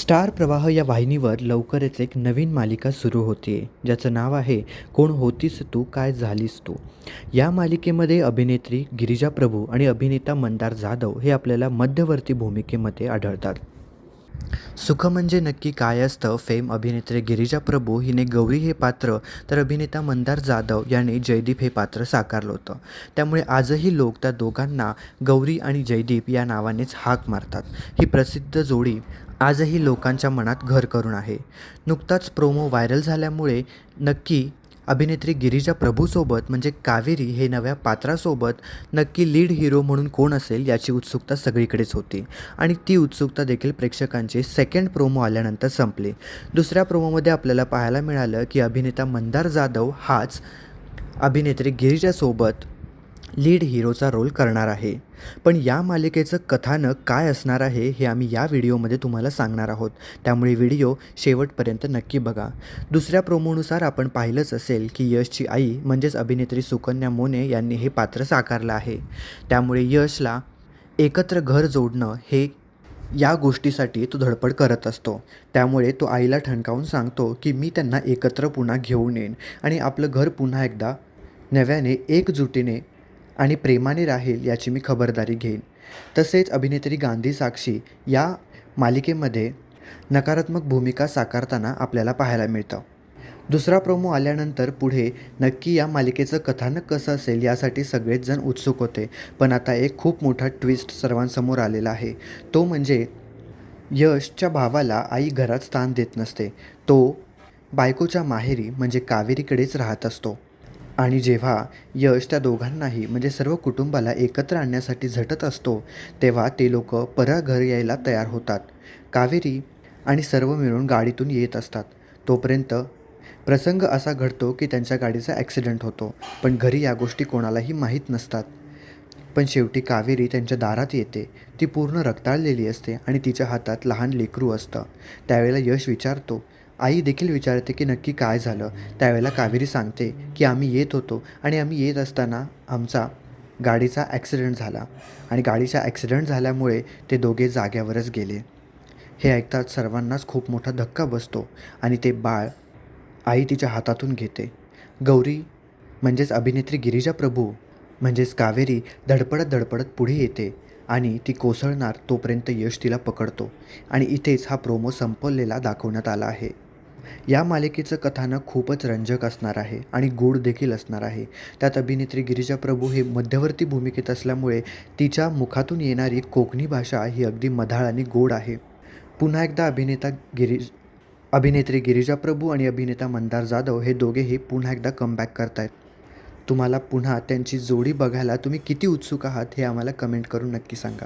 Star प्रवाह या वाहिनीवर लवकरच एक नवीन मालिका सुरू होते ज्याचं नाव आहे कोण होतीस तू? काय झालीस तू? या मालिकेमध्ये अभिनेत्री गिरिजा प्रभू आणि अभिनेता मंदार जाधव हे आपल्याला मध्यवर्ती भूमिकेमध्ये आढळतात. सुख म्हणजे नक्की काय असतं फेम अभिनेत्री गिरिजा प्रभू हिने गौरी हे पात्र तर अभिनेता मंदार जाधव याने जयदीप हे पात्र साकारलं होतं. त्यामुळे आजही लोक त्या दोघांना गौरी आणि जयदीप या नावानेच हाक मारतात. ही प्रसिद्ध जोडी आजही लोकांच्या मनात घर करून आहे. नुकताच प्रोमो व्हायरल झाल्यामुळे नक्की अभिनेत्री गिरिजा प्रभूसोबत म्हणजे कावेरी हे नव्या पात्रासोबत नक्की लीड हिरो म्हणून कोण असेल याची उत्सुकता सगळीकडेच होती. आणि ती उत्सुकता देखील प्रेक्षकांची सेकंड प्रोमो आल्यानंतर संपली. दुसऱ्या प्रोमोमध्ये आपल्याला पाहायला मिळालं की अभिनेता मंदार जाधव हाच अभिनेत्री गिरिजासोबत लीड हिरोचा रोल करणार आहे. पण या मालिकेचं कथानक काय असणार आहे हे आम्ही या व्हिडिओमध्ये तुम्हाला सांगणार आहोत. त्यामुळे व्हिडिओ शेवटपर्यंत नक्की बघा. दुसऱ्या प्रोमोनुसार आपण पाहिलंच असेल की यशची आई म्हणजेच अभिनेत्री सुकन्या मोने यांनी हे पात्र साकारलं आहे. त्यामुळे यशला एकत्र घर जोडणं हे या गोष्टीसाठी तो धडपड करत असतो. त्यामुळे तो आईला ठणकावून सांगतो की मी त्यांना एकत्र पुन्हा घेऊन येईन आणि आपलं घर पुन्हा एकदा नव्याने एकजुटीने आणि प्रेमाने राहील याची मी खबरदारी घेईन. तसेच अभिनेत्री गांधी साक्षी या मालिकेमध्ये नकारात्मक भूमिका साकारताना आपल्याला पाहायला मिळतं. दुसरा प्रोमो आल्यानंतर पुढे नक्की या मालिकेचं कथानक कसं असेल यासाठी सगळेच जण उत्सुक होते. पण आता एक खूप मोठा ट्विस्ट सर्वांसमोर आलेला आहे. तो म्हणजे यशच्या भावाला आई घरात स्थान देत नसते. तो बायकोच्या माहेरी म्हणजे कावेरीकडेच राहत असतो. आणि जेव्हा यश त्या दोघांनाही म्हणजे सर्व कुटुंबाला एकत्र आणण्यासाठी झटत असतो तेव्हा ते लोक परळ घर यायला तयार होतात. कावेरी आणि सर्व मिळून गाडीतून येत असतात. तोपर्यंत प्रसंग असा घडतो की त्यांच्या गाडीचा ॲक्सिडेंट होतो पण घरी या गोष्टी कोणालाही माहीत नसतात. पण शेवटी कावेरी त्यांच्या दारात येते. ती पूर्ण रक्ताळलेली असते आणि तिच्या हातात लहान लेकरू असतं. त्यावेळेला यश विचारतो आई देखील विचारते की नक्की काय झालं? त्यावेळेला कावेरी सांगते की आम्ही येत होतो आणि आम्ही येत असताना आमचा गाडीचा ॲक्सिडेंट झाला आणि गाडीचा ॲक्सिडेंट झाल्यामुळे ते दोघे जाग्यावरच गेले. हे ऐकताच सर्वांनाच खूप मोठा धक्का बसतो आणि ते बाळ आई तिच्या हातातून घेते. गौरी म्हणजेच अभिनेत्री गिरिजा प्रभू म्हणजेच कावेरी धडपडत धडपडत पुढे येते. आणि ती कोसळणार तोपर्यंत यश तिला पकडतो आणि इथेच हा प्रोमो संपवलेला दाखवण्यात आला आहे. या मालिकेचं कथानक खूपच रंजक असणार आहे आणि गूढ देखील असणार आहे. त्यात अभिनेत्री गिरिजा प्रभू हे मध्यवर्ती भूमिकेत असल्यामुळे तिच्या मुखातून येणारी कोकणी भाषा ही अगदी मधाळ आणि गोड आहे. पुन्हा एकदा अभिनेता गिरीज अभिनेत्री गिरिजा प्रभू आणि अभिनेता मंदार जाधव हे दोघेही पुन्हा एकदा कमबॅक करतायत. तुम्हाला पुन्हा त्यांची जोडी बघायला तुम्ही किती उत्सुक आहात हे आम्हाला कमेंट करून नक्की सांगा.